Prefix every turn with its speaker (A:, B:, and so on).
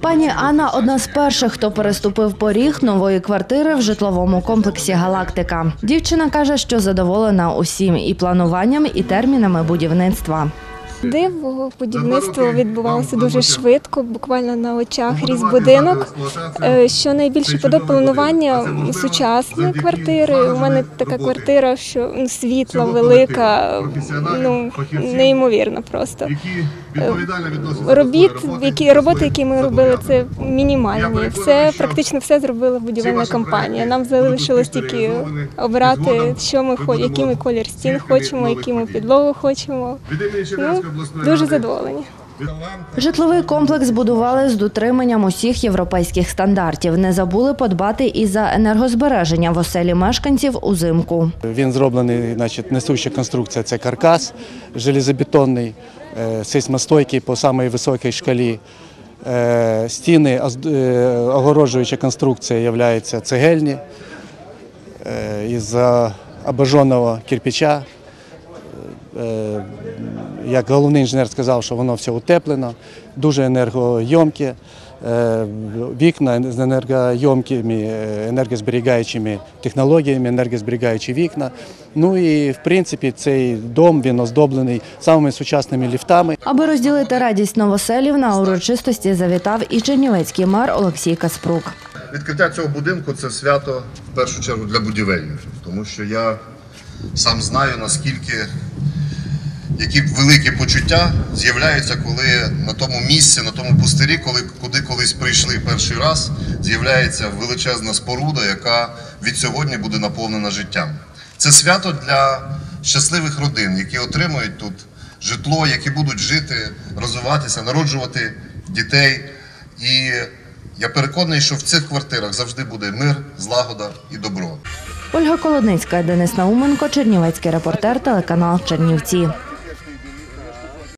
A: Пані Анна одна з перших, хто переступив поріг нової квартири в житловому комплексі Галактика. Дівчина каже, що задоволена усім і плануванням, і термінами будівництва.
B: Диво, будівництво відбувалося дуже швидко, буквально на очах ріс будинок. Е, Що найбільше подобає планування сучасної квартири. У мене така квартира, що ну, світла велика, ну неймовірно просто. Робіт, які роботи, які ми робили, це мінімальні. Все практично все зробила будівельна компанія. Нам залишилось тільки обирати, що ми який ми колір стін хочемо, які ми підлогу хочемо. Ну, дуже задоволені.
A: Житловий комплекс будували з дотриманням усіх європейських стандартів. Не забули подбати і за енергозбереження в оселі мешканців узимку.
C: Він зроблений, значить, несуща конструкція це каркас железобетонний, е, сейсмостойкий по самій високій шкалі. Е, Стіни, е, огороджуюча конструкція є цегельні із обожженого кирпича. Як головний інженер сказав, що воно все утеплено, дуже енергойомке. Е, Вікна з енергойомкими, е, енергозберігаючими технологіями, енергозберігаючі вікна. Ну і в принципі цей дом він оздоблений самими сучасними ліфтами.
A: Аби розділити радість новоселів, на урочистості завітав і чернівецький мер Олексій Каспрук.
D: Відкриття цього будинку це свято в першу чергу для будівельників, тому що я сам знаю наскільки які великі почуття з'являються, коли на тому місці, на тому пустирі, коли куди колись прийшли перший раз, з'являється величезна споруда, яка від сьогодні буде наповнена життям. Це свято для щасливих родин, які отримують тут житло, які будуть жити, розвиватися, народжувати дітей. І я переконаний, що в цих квартирах завжди буде мир, злагода і добро.
A: Ольга Колодницька, Денис Науменко, Чернівецький репортер, телеканал Чернівці.